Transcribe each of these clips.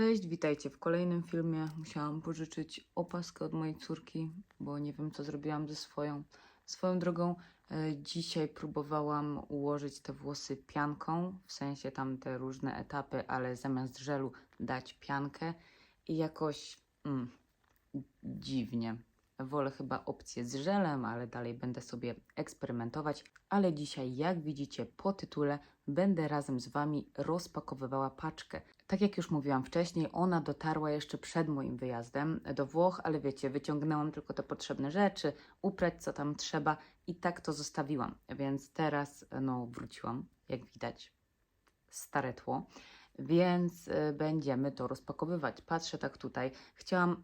Cześć, witajcie w kolejnym filmie. Musiałam pożyczyć opaskę od mojej córki, bo nie wiem, co zrobiłam ze swoją. Swoją drogą, e, dzisiaj próbowałam ułożyć te włosy pianką, w sensie tam te różne etapy, ale zamiast żelu dać piankę i jakoś mm, dziwnie. Wolę chyba opcję z żelem, ale dalej będę sobie eksperymentować. Ale dzisiaj, jak widzicie po tytule, będę razem z Wami rozpakowywała paczkę. Tak jak już mówiłam wcześniej, ona dotarła jeszcze przed moim wyjazdem do Włoch, ale wiecie, wyciągnęłam tylko te potrzebne rzeczy, uprać co tam trzeba i tak to zostawiłam. Więc teraz, no, wróciłam, jak widać, stare tło. Więc y, będziemy to rozpakowywać. Patrzę tak tutaj. Chciałam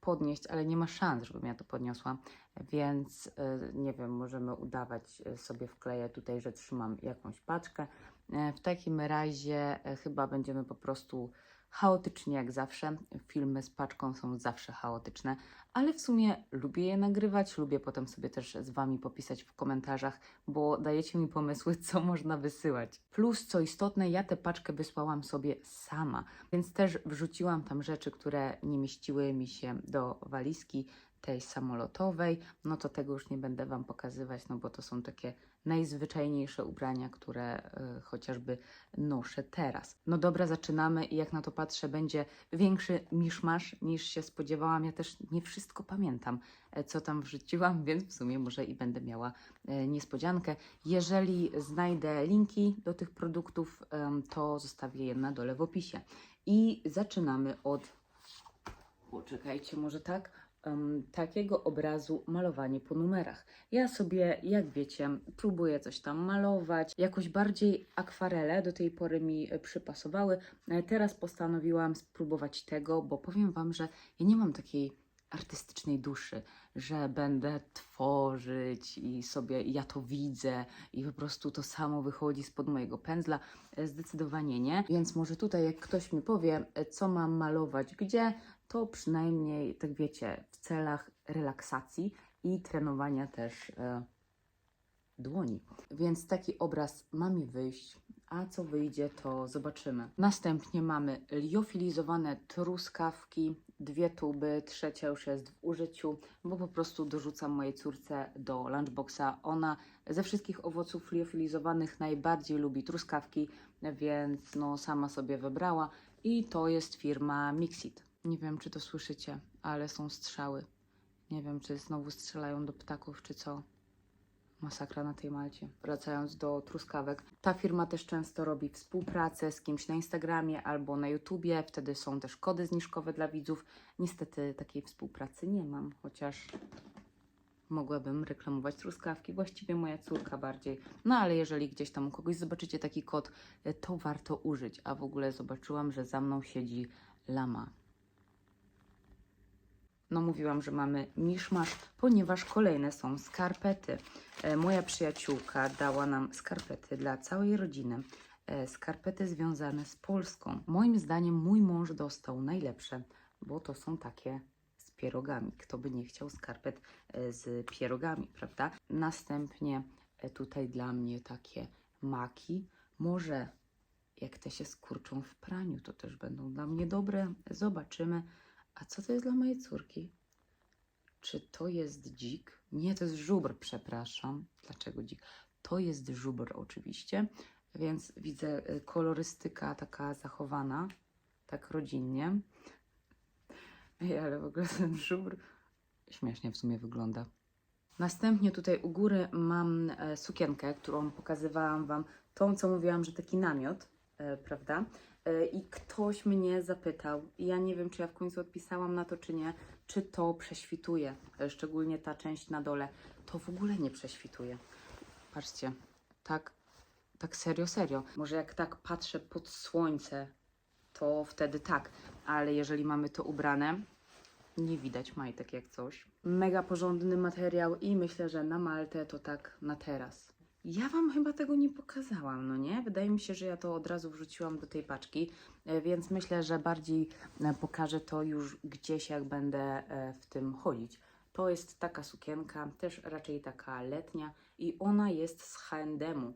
podnieść, ale nie ma szans, żebym ja to podniosła, więc y, nie wiem, możemy udawać y, sobie wkleję tutaj, że trzymam jakąś paczkę. E, W takim razie e, chyba będziemy po prostu chaotycznie jak zawsze. Filmy z paczką są zawsze chaotyczne, ale w sumie lubię je nagrywać, lubię potem sobie też z Wami popisać w komentarzach, bo dajecie mi pomysły, co można wysyłać. Plus, co istotne, ja tę paczkę wysłałam sobie sama, więc też wrzuciłam tam rzeczy, które nie mieściły mi się do walizki tej samolotowej. No to tego już nie będę Wam pokazywać, no bo to są takie najzwyczajniejsze ubrania, które y, chociażby noszę teraz. No dobra, zaczynamy i jak na to patrzę, będzie większy miszmasz niż się spodziewałam. Ja też nie wszystko pamiętam, e, co tam wrzuciłam, więc w sumie może i będę miała e, niespodziankę. Jeżeli znajdę linki do tych produktów, to zostawię je na dole w opisie. I zaczynamy od poczekajcie, może tak, em, takiego obrazu malowanie po numerach. Ja sobie, jak wiecie, próbuję coś tam malować, jakoś bardziej akwarele do tej pory mi e, przypasowały. E, Teraz postanowiłam spróbować tego, bo powiem Wam, że ja nie mam takiej artystycznej duszy, że będę tworzyć i sobie ja to widzę i po prostu to samo wychodzi spod mojego pędzla. E, Zdecydowanie nie. Więc może tutaj, jak ktoś mi powie, co mam malować, gdzie, to przynajmniej, tak wiecie, w celach relaksacji i trenowania też e, dłoni. Więc taki obraz ma mi wyjść, a co wyjdzie, to zobaczymy. Następnie mamy liofilizowane truskawki, dwie tuby, trzecia już jest w użyciu, bo po prostu dorzucam mojej córce do lunchboxa. Ona ze wszystkich owoców liofilizowanych najbardziej lubi truskawki, więc no sama sobie wybrała i to jest firma Mixit. Nie wiem, czy to słyszycie, ale są strzały. Nie wiem, czy znowu strzelają do ptaków, czy co. Masakra na tej Malcie. Wracając do truskawek. Ta firma też często robi współpracę z kimś na Instagramie albo na YouTubie. Wtedy są też kody zniżkowe dla widzów. Niestety takiej współpracy nie mam, chociaż mogłabym reklamować truskawki. Właściwie moja córka bardziej. No ale jeżeli gdzieś tam u kogoś zobaczycie taki kod, to warto użyć. A w ogóle zobaczyłam, że za mną siedzi lama. No mówiłam, że mamy miszmasz, ponieważ kolejne są skarpety. E, moja przyjaciółka dała nam skarpety dla całej rodziny. E, skarpety związane z Polską. Moim zdaniem mój mąż dostał najlepsze, bo to są takie z pierogami. Kto by nie chciał skarpet e, z pierogami, prawda? Następnie tutaj dla mnie takie maki. Może jak te się skurczą w praniu, to też będą dla mnie dobre. Zobaczymy. A co to jest dla mojej córki? Czy to jest dzik? Nie, to jest żubr, przepraszam. Dlaczego dzik? To jest żubr oczywiście, więc widzę y, kolorystyka taka zachowana, tak rodzinnie. Ej, ale w ogóle ten żubr śmiesznie w sumie wygląda. Następnie tutaj u góry mam e, sukienkę, którą pokazywałam Wam, tą co mówiłam, że taki namiot, prawda? E, I ktoś mnie zapytał, i ja nie wiem, czy ja w końcu odpisałam na to, czy nie, czy to prześwituje, e, szczególnie ta część na dole. To w ogóle nie prześwituje. Patrzcie, tak, tak serio, serio. Może jak tak patrzę pod słońce, to wtedy tak, ale jeżeli mamy to ubrane, nie widać majtek jak coś. Mega porządny materiał i myślę, że na Maltę to tak na teraz. Ja Wam chyba tego nie pokazałam, no nie? Wydaje mi się, że ja to od razu wrzuciłam do tej paczki, e, więc myślę, że bardziej e, pokażę to już gdzieś, jak będę e, w tym chodzić. To jest taka sukienka, też raczej taka letnia i ona jest z H&M-u.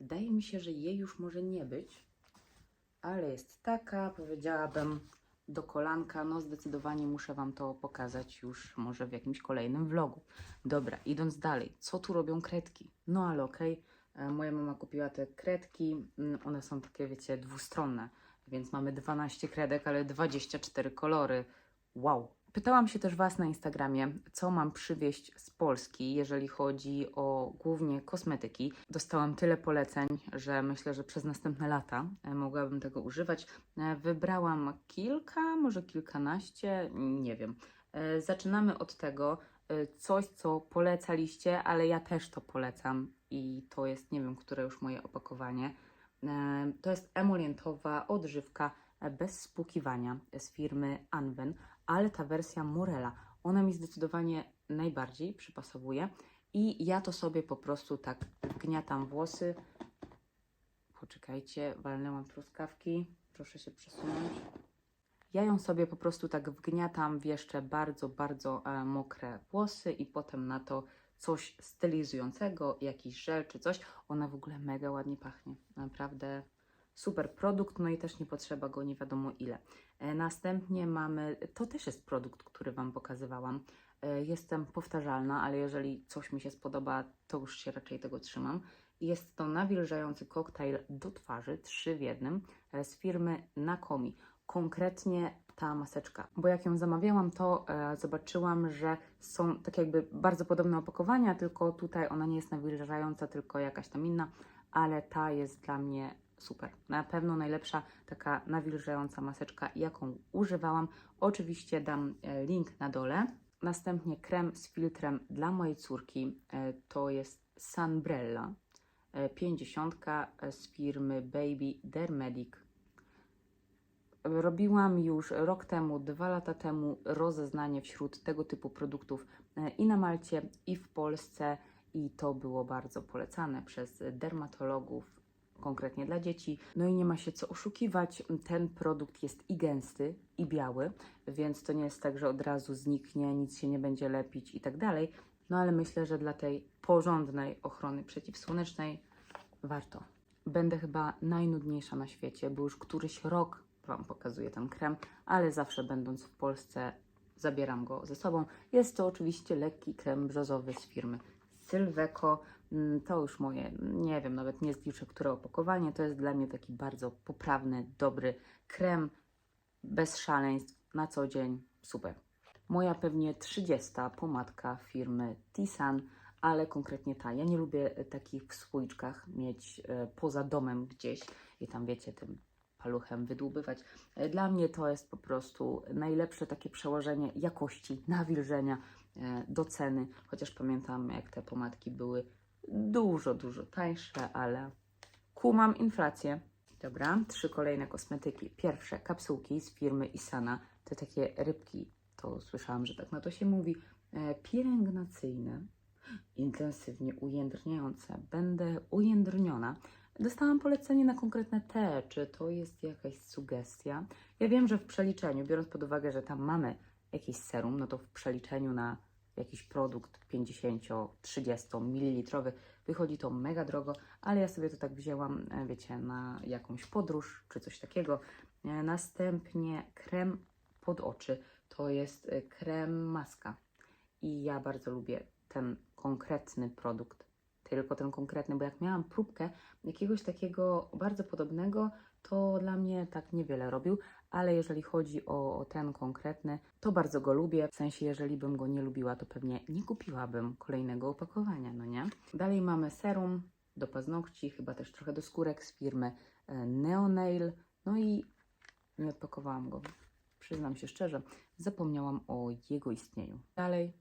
Wydaje mi się, że jej już może nie być, ale jest taka, powiedziałabym, do kolanka. No zdecydowanie muszę Wam to pokazać już może w jakimś kolejnym vlogu. Dobra, idąc dalej. Co tu robią kredki? No ale okej. E, Moja mama kupiła te kredki. Mm, One są takie, wiecie, dwustronne. Więc mamy 12 kredek, ale 24 kolory. Wow. Pytałam się też Was na Instagramie, co mam przywieźć z Polski, jeżeli chodzi o głównie kosmetyki. Dostałam tyle poleceń, że myślę, że przez następne lata e, mogłabym tego używać. E, Wybrałam kilka, może kilkanaście, nie wiem. E, Zaczynamy od tego, coś, co polecaliście, ale ja też to polecam i to jest, nie wiem, które już moje opakowanie. To jest emolientowa odżywka bez spłukiwania z firmy Anwen, ale ta wersja Morela, ona mi zdecydowanie najbardziej przypasowuje i ja to sobie po prostu tak wgniatam włosy. Poczekajcie, walnęłam truskawki, proszę się przesunąć. Ja ją sobie po prostu tak wgniatam w jeszcze bardzo, bardzo e, mokre włosy i potem na to coś stylizującego, jakiś żel czy coś. Ona w ogóle mega ładnie pachnie. Naprawdę super produkt, no i też nie potrzeba go nie wiadomo ile. E, Następnie mamy, to też jest produkt, który Wam pokazywałam. E, Jestem powtarzalna, ale jeżeli coś mi się spodoba, to już się raczej tego trzymam. Jest to nawilżający koktajl do twarzy, trzy w jednym, e, z firmy Nakomi. Konkretnie ta maseczka, bo jak ją zamawiałam, to e, zobaczyłam, że są tak jakby bardzo podobne opakowania, tylko tutaj ona nie jest nawilżająca, tylko jakaś tam inna, ale ta jest dla mnie super. Na pewno najlepsza taka nawilżająca maseczka, jaką używałam. Oczywiście dam e, link na dole. Następnie krem z filtrem dla mojej córki. E, To jest Sunbrella e, 50 z firmy Baby Dermedic. Robiłam już rok temu, dwa lata temu rozeznanie wśród tego typu produktów e, i na Malcie, i w Polsce, i to było bardzo polecane przez dermatologów, konkretnie dla dzieci. No i nie ma się co oszukiwać, ten produkt jest i gęsty, i biały, więc to nie jest tak, że od razu zniknie, nic się nie będzie lepić i tak dalej. No ale myślę, że dla tej porządnej ochrony przeciwsłonecznej warto. Będę chyba najnudniejsza na świecie, bo już któryś rok Wam pokazuję ten krem, ale zawsze będąc w Polsce zabieram go ze sobą. Jest to oczywiście lekki krem brzozowy z firmy Sylveco. Mm, To już moje, nie wiem, nawet nie zliczę, które opakowanie. To jest dla mnie taki bardzo poprawny, dobry krem, bez szaleństw, na co dzień, super. Moja pewnie 30 pomadka firmy Tisan, ale konkretnie ta. Ja nie lubię e, takich w słoiczkach mieć e, poza domem gdzieś i tam wiecie, tym paluchem wydłubywać. E, Dla mnie to jest po prostu najlepsze takie przełożenie jakości, nawilżenia do ceny, chociaż pamiętam jak te pomadki były dużo, dużo tańsze, ale kumam inflację. Dobra, trzy kolejne kosmetyki. Pierwsze kapsułki z firmy Isana, te takie rybki, to słyszałam, że tak na to się mówi, e, pielęgnacyjne, intensywnie ujędrniające. Będę ujędrniona. Dostałam polecenie na konkretne te, czy to jest jakaś sugestia. Ja wiem, że w przeliczeniu, biorąc pod uwagę, że tam mamy jakiś serum, no to w przeliczeniu na jakiś produkt 50-30 ml wychodzi to mega drogo, ale ja sobie to tak wzięłam, e, wiecie, na jakąś podróż czy coś takiego. E, Następnie krem pod oczy, to jest e, krem maska. I ja bardzo lubię ten konkretny produkt. Tylko ten konkretny, bo jak miałam próbkę jakiegoś takiego bardzo podobnego, to dla mnie tak niewiele robił, ale jeżeli chodzi o, o ten konkretny, to bardzo go lubię. W sensie, jeżeli bym go nie lubiła, to pewnie nie kupiłabym kolejnego opakowania, no nie? Dalej mamy serum do paznokci, chyba też trochę do skórek z firmy e, Neonail, no i nie odpakowałam go. Przyznam się szczerze, zapomniałam o jego istnieniu. Dalej,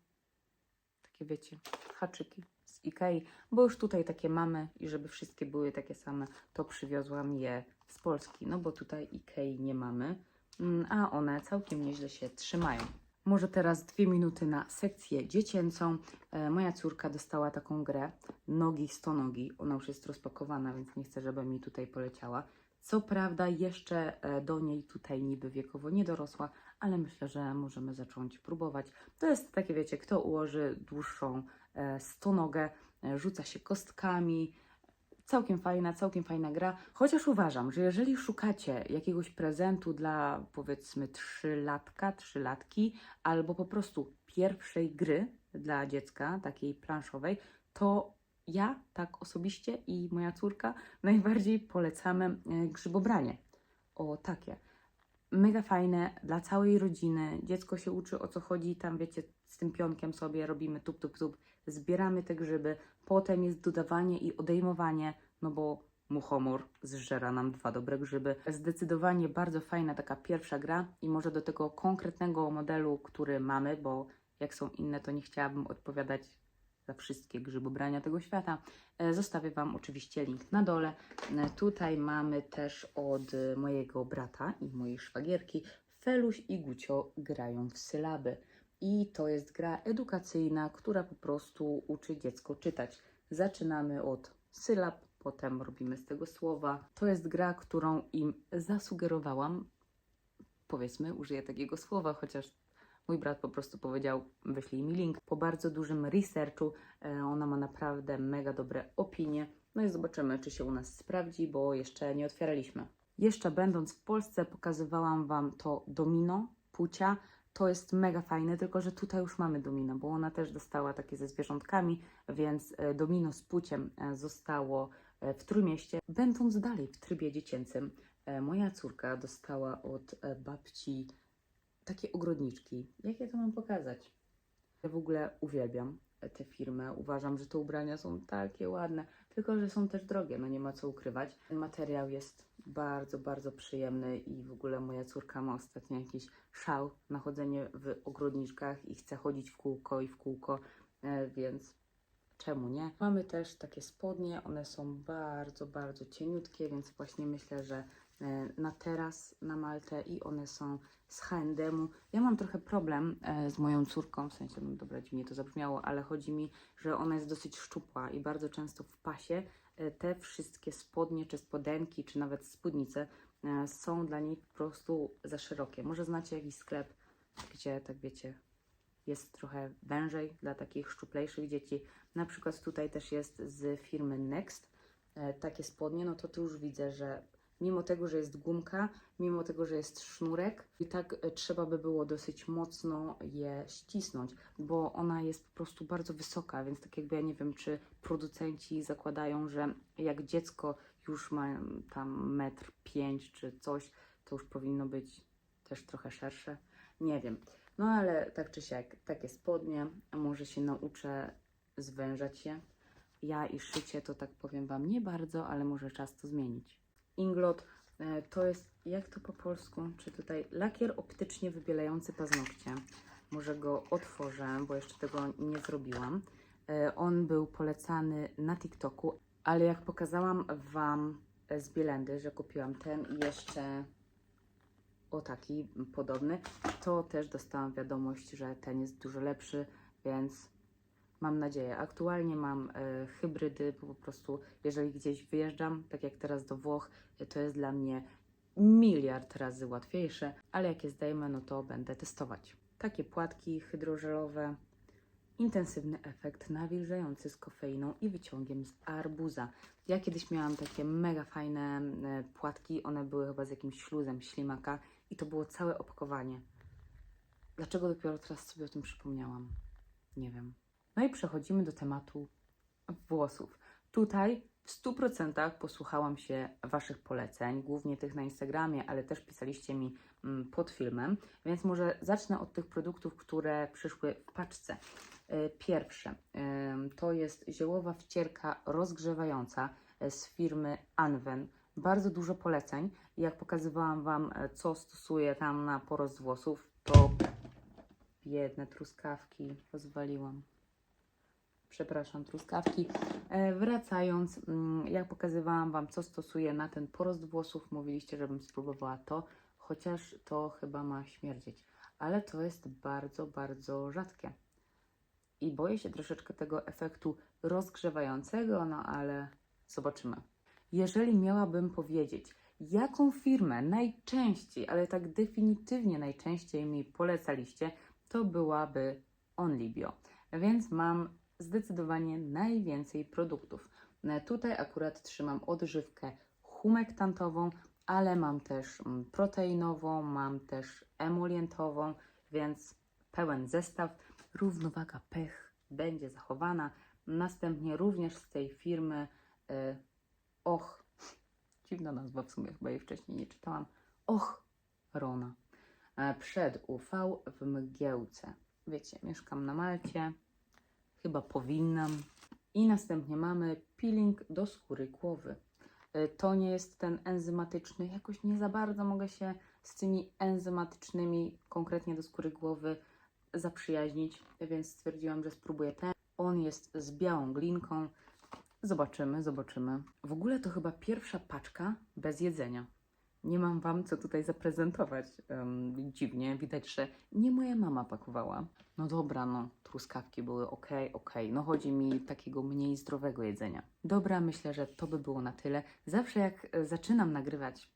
takie wiecie, haczyki z Ikei, bo już tutaj takie mamy i żeby wszystkie były takie same, to przywiozłam je z Polski, no bo tutaj Ikei nie mamy, mm, a one całkiem nieźle się trzymają. Może teraz dwie minuty na sekcję dziecięcą. E, moja córka dostała taką grę Nogi 100 nogi. Ona już jest rozpakowana, więc nie chcę, żeby mi tutaj poleciała. Co prawda jeszcze e, do niej tutaj niby wiekowo nie dorosła, ale myślę, że możemy zacząć próbować. To jest takie, wiecie, kto ułoży dłuższą stonogę, e, rzuca się kostkami. Całkiem fajna, całkiem fajna gra. Chociaż uważam, że jeżeli szukacie jakiegoś prezentu dla powiedzmy trzylatka, trzylatki, albo po prostu pierwszej gry dla dziecka, takiej planszowej, to ja tak osobiście i moja córka najbardziej polecamy e, grzybobranie. O takie. Mega fajne dla całej rodziny. Dziecko się uczy o co chodzi, tam wiecie, z tym pionkiem sobie robimy tup, tup, tup, zbieramy te grzyby, potem jest dodawanie i odejmowanie, no bo muchomor zżera nam dwa dobre grzyby. Zdecydowanie bardzo fajna taka pierwsza gra i może do tego konkretnego modelu, który mamy, bo jak są inne, to nie chciałabym odpowiadać za wszystkie grzybobrania tego świata. E, Zostawię Wam oczywiście link na dole. E, Tutaj mamy też od mojego brata i mojej szwagierki Feluś i Gucio grają w sylaby. I to jest gra edukacyjna, która po prostu uczy dziecko czytać. Zaczynamy od sylab, potem robimy z tego słowa. To jest gra, którą im zasugerowałam. Powiedzmy, użyję takiego słowa, chociaż mój brat po prostu powiedział: wyślij mi link. Po bardzo dużym researchu e, ona ma naprawdę mega dobre opinie. No i zobaczymy, czy się u nas sprawdzi, bo jeszcze nie otwieraliśmy. Jeszcze będąc w Polsce, pokazywałam Wam to domino, pucia. To jest mega fajne, tylko że tutaj już mamy domino, bo ona też dostała takie ze zwierzątkami, więc e, domino z puciem e, zostało w Trójmieście. Będąc dalej w trybie dziecięcym, moja córka dostała od babci takie ogrodniczki. Jak ja to mam pokazać? Ja w ogóle uwielbiam tę firmę. Uważam, że te ubrania są takie ładne, tylko że są też drogie, no nie ma co ukrywać. Ten materiał jest bardzo, bardzo przyjemny i w ogóle moja córka ma ostatnio jakiś szał na chodzenie w ogrodniczkach i chce chodzić w kółko i w kółko, e, więc czemu nie? Mamy też takie spodnie, one są bardzo, bardzo cieniutkie, więc właśnie myślę, że na teraz na Maltę i one są z H&M-u. Ja mam trochę problem e, z moją córką, w sensie, no dobra, dziwnie to zabrzmiało, ale chodzi mi, że ona jest dosyć szczupła i bardzo często w pasie e, te wszystkie spodnie, czy spodenki, czy nawet spódnice e, są dla niej po prostu za szerokie. Może znacie jakiś sklep, gdzie, tak wiecie, jest trochę wężej dla takich szczuplejszych dzieci. Na przykład tutaj też jest z firmy Next e, takie spodnie, no to tu już widzę, że mimo tego, że jest gumka, mimo tego, że jest sznurek, i tak e, trzeba by było dosyć mocno je ścisnąć, bo ona jest po prostu bardzo wysoka, więc tak jakby ja nie wiem, czy producenci zakładają, że jak dziecko już ma mm, tam metr pięć czy coś, to już powinno być też trochę szersze. Nie wiem. No ale tak czy siak, takie spodnie, może się nauczę zwężać je. Ja i szycie to tak powiem Wam nie bardzo, ale może czas to zmienić. Inglot e, to jest, jak to po polsku, czy tutaj lakier optycznie wybielający paznokcie. Może go otworzę, bo jeszcze tego nie zrobiłam. E, On był polecany na TikToku, ale jak pokazałam Wam z Bielendy, że kupiłam ten i jeszcze o taki podobny, to też dostałam wiadomość, że ten jest dużo lepszy, więc mam nadzieję. Aktualnie mam e, hybrydy, bo po prostu jeżeli gdzieś wyjeżdżam, tak jak teraz do Włoch, e, to jest dla mnie miliard razy łatwiejsze, ale jak je zdejmę, no to będę testować. Takie płatki hydrożelowe, intensywny efekt nawilżający z kofeiną i wyciągiem z arbuza. Ja kiedyś miałam takie mega fajne e, płatki, one były chyba z jakimś śluzem ślimaka i to było całe opakowanie. Dlaczego dopiero teraz sobie o tym przypomniałam? Nie wiem. No i przechodzimy do tematu włosów. Tutaj w 100% posłuchałam się Waszych poleceń, głównie tych na Instagramie, ale też pisaliście mi mm, pod filmem, więc może zacznę od tych produktów, które przyszły w paczce. E, Pierwsze to jest ziołowa wcierka rozgrzewająca e, z firmy Anwen. Bardzo dużo poleceń. Jak pokazywałam Wam, e, co stosuję tam na porost włosów, to biedne truskawki rozwaliłam przepraszam, truskawki. E, wracając, mm, jak pokazywałam Wam, co stosuję na ten porost włosów, mówiliście, żebym spróbowała to, chociaż to chyba ma śmierdzieć, ale to jest bardzo, bardzo rzadkie. I boję się troszeczkę tego efektu rozgrzewającego, no ale zobaczymy. Jeżeli miałabym powiedzieć, jaką firmę najczęściej, ale tak definitywnie najczęściej mi polecaliście, to byłaby Onlybio. Więc mam zdecydowanie najwięcej produktów. E, Tutaj akurat trzymam odżywkę humektantową, ale mam też mm, proteinową, mam też emolientową, więc pełen zestaw. Równowaga pech będzie zachowana. Następnie również z tej firmy e, Och, dziwna nazwa w sumie, chyba jej wcześniej nie czytałam. Och, Rona. E, Przed UV w mgiełce. Wiecie, mieszkam na Malcie, chyba powinnam. I następnie mamy peeling do skóry głowy. E, To nie jest ten enzymatyczny, jakoś nie za bardzo mogę się z tymi enzymatycznymi, konkretnie do skóry głowy, zaprzyjaźnić, więc stwierdziłam, że spróbuję ten. On jest z białą glinką. Zobaczymy, zobaczymy. W ogóle to chyba pierwsza paczka bez jedzenia. Nie mam Wam co tutaj zaprezentować. Em, dziwnie, widać, że nie moja mama pakowała. No dobra, no, truskawki były ok, ok. No chodzi mi takiego mniej zdrowego jedzenia. Dobra, myślę, że to by było na tyle. Zawsze jak e, zaczynam nagrywać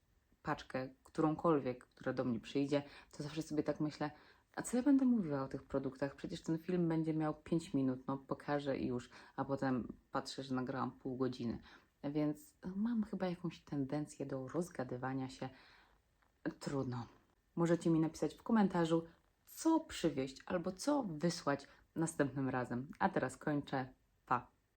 paczkę, którąkolwiek, która do mnie przyjdzie, to zawsze sobie tak myślę, a co ja będę mówiła o tych produktach? Przecież ten film będzie miał 5 minut, no pokażę i już, a potem patrzę, że nagrałam pół godziny. Więc mam chyba jakąś tendencję do rozgadywania się. Trudno. Możecie mi napisać w komentarzu, co przywieźć albo co wysłać następnym razem. A teraz kończę.